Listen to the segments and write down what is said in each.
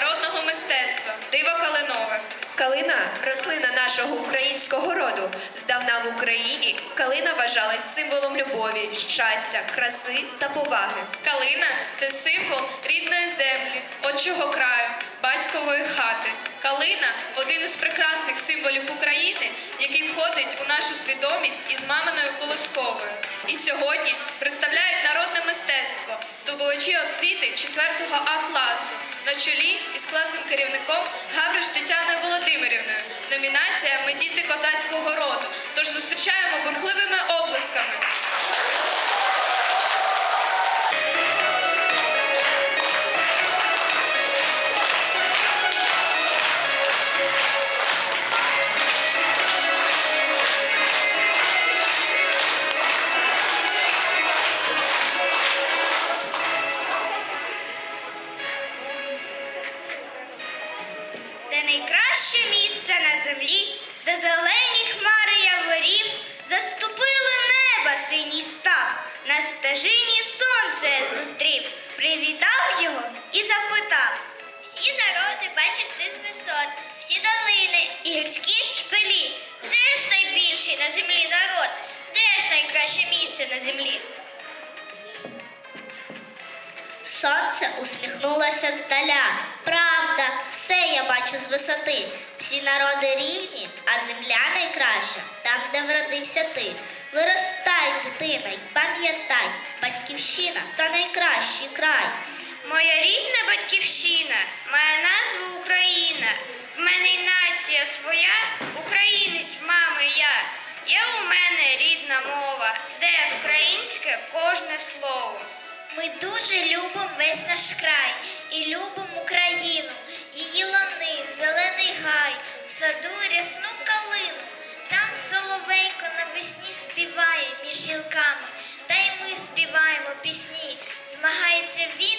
народного мистецтва Диво Калинове. Калина рослина нашого українського роду. Здавна в Україні калина вважалась символом любові, щастя, краси та поваги. Калина це символ рідної землі, отчого краю, батькової хати. Калина один із прекрасних символів України, який входить у нашу свідомість із маминою колосковою. І сьогодні представляють народне мистецтво, здобувачі освіти 4 А класу на чолі із класним керівником Володимирівною. Номінація Ми діти козацького роду. Тож зустрічаємо бурхливими оплесками. Стежині сонце зустрів, привітав його і запитав. Всі народи бачиш ти з висот, всі долини і гірські шпилі. Де ж найбільший на землі народ? Де ж найкраще місце на землі? Сонце усміхнулося здаля. Правда, все я бачу з висоти. Всі народи рівні, а земля найкраща, там, де вродився ти. Виростай, дитина, й пам'ятай, батьківщина то найкращий край. Моя рідна батьківщина має назву Україна. В мене й нація своя, українець, мами я. Є у мене рідна мова, де українське кожне слово. Ми дуже любимо весь наш край і любимо Україну, її лани, зелений гай, в саду рясну калину. Там соловейко навесні співає між гілками, та й ми співаємо пісні. Змагається він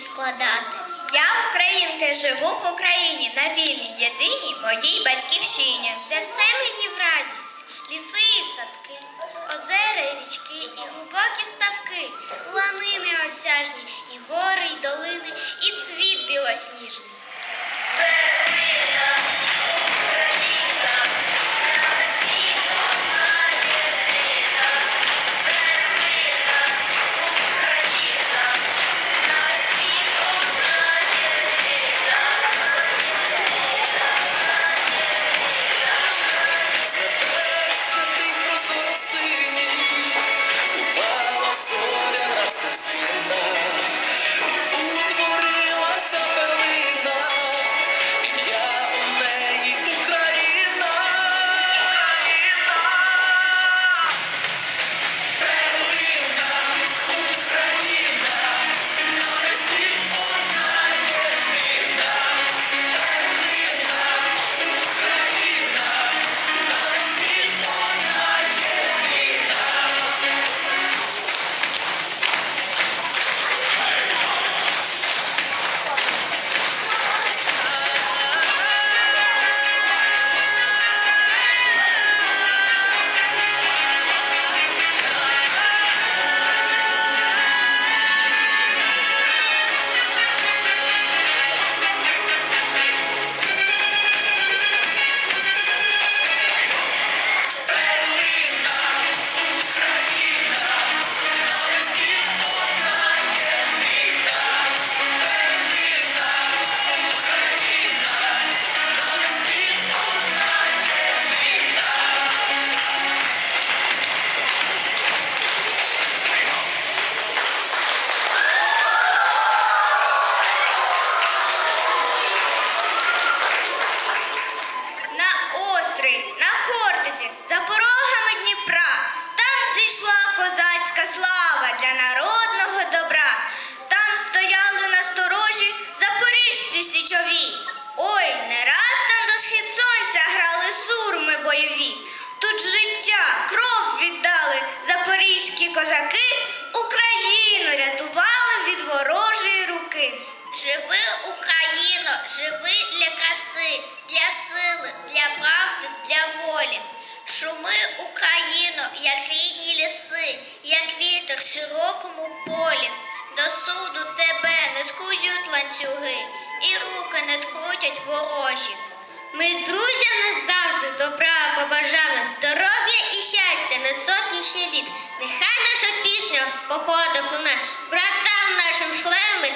складати. Я українка, живу в Україні на вільній, єдиній моїй батьківщині. де все мені в радість, ліси і садки, озера і річки, і глибокі ставки, ланини осяжні, і гори, і долини, і цвіт білосніжний. Україно, живи для краси, для сили, для правди, для волі. Шуми, Україно, як рідні ліси, як вітер в широкому полі. До суду тебе не скують ланцюги, і руки не скрутять ворожі. Ми друзям назавжди добра побажаємо, здоров'я і щастя на сотні ще літ. Нехай наша пісня походить луна, братам нашим шлеми,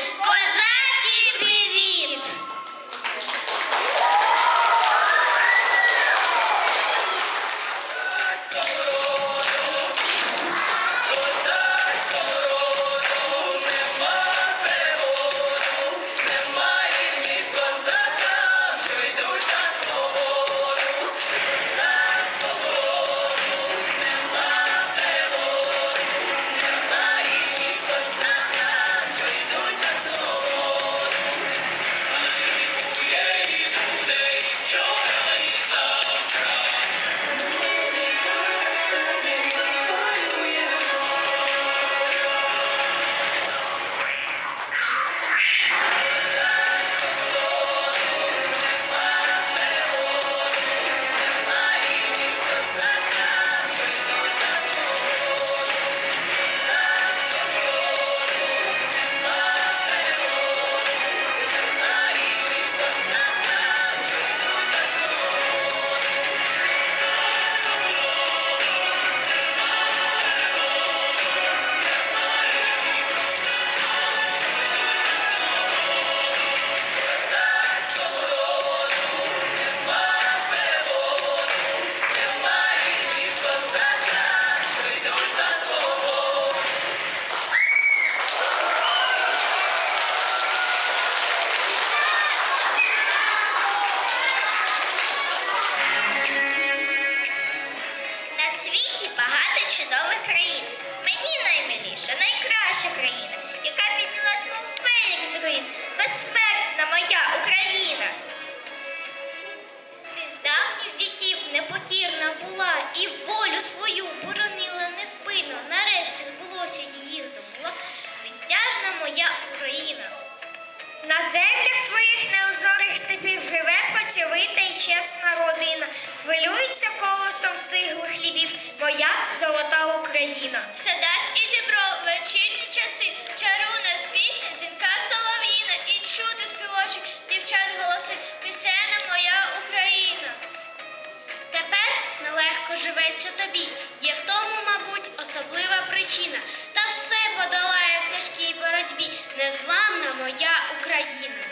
нелегко тобі, є в тому, мабуть, особлива причина. Та все подолає в тяжкій боротьбі, незламна моя Україна.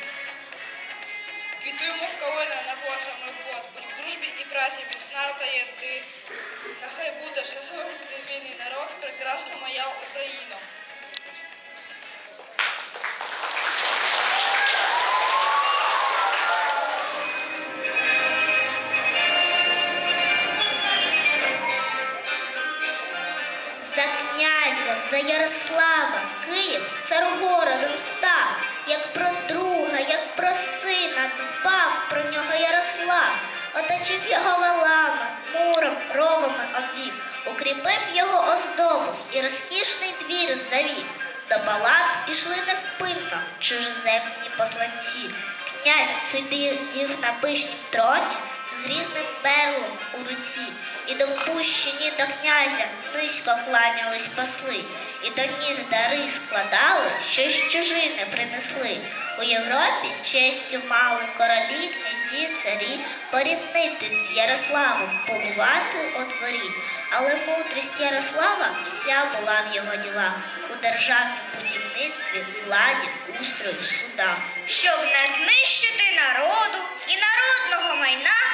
Квітуємо калина на год, будь в дружбі і праці пісна та єди. Нехай буде щасливий вільний народ, прекрасна моя Україна. За князя, за Ярослава, Київ царгородом став, як про друга, як про сина дбав про нього Ярослав, оточив його валами, муром, ровами обвів, укріпив його оздобив і розкішний двір завів. До палат ішли невпинно чужеземні посланці. Князь сидів на пишнім троні грізним перлом у руці, і допущені до князя низько кланялись посли, і до ніг дари складали, що з чужини принесли. У Європі честю мали королі, князі, царі поріднитись з Ярославом, побувати у дворі. Але мудрість Ярослава вся була в його ділах у державнім будівництві, владі, устрою, судах. Щоб не знищити народу і народного майна,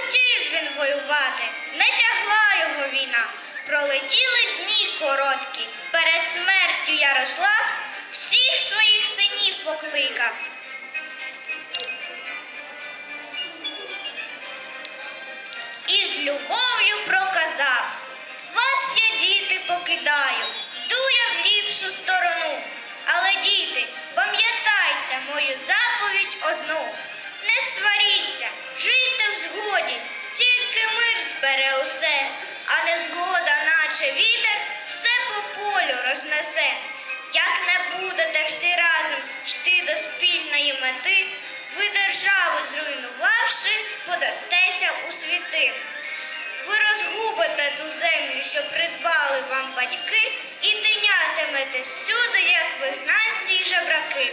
хотів він воювати, не тягла його війна. Пролетіли дні короткі. Перед смертю Ярослав всіх своїх синів покликав. І з любов'ю проказав. Вас я, діти, покидаю, йду я в ліпшу сторону. Але, діти, пам'ятайте мою заповідь одну. Не сваріться, жийте в згоді, тільки мир збере усе, а не згода, наче вітер, все по полю рознесе. Як не будете всі разом йти до спільної мети, ви державу зруйнувавши, подастеся у світи. Ви розгубите ту землю, що придбали вам батьки, і тинятимете всюди, як вигнанці й жебраки.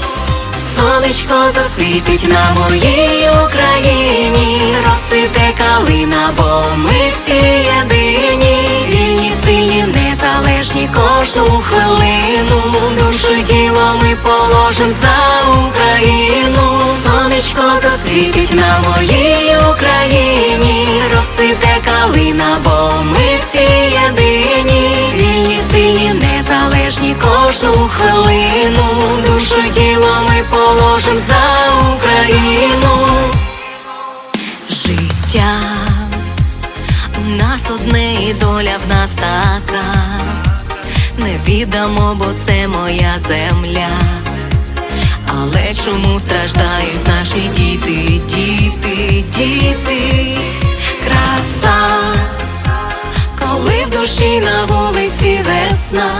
Сонечко засвітить на моїй Україні, розцвіте калина, бо ми всі єдині, вільні, сильні, незалежні кожну хвилину. Душу й тіло ми положим за Україну. Сонечко засвітить на моїй Україні, розцвіте калина, бо ми всі єдині, вільні, сильні, незалежні кожну хвилину. Положим за Україну. Життя у нас одне і доля в нас така. Не віддамо, бо це моя земля. Але чому страждають наші діти, діти, діти? Краса, коли в душі на вулиці весна,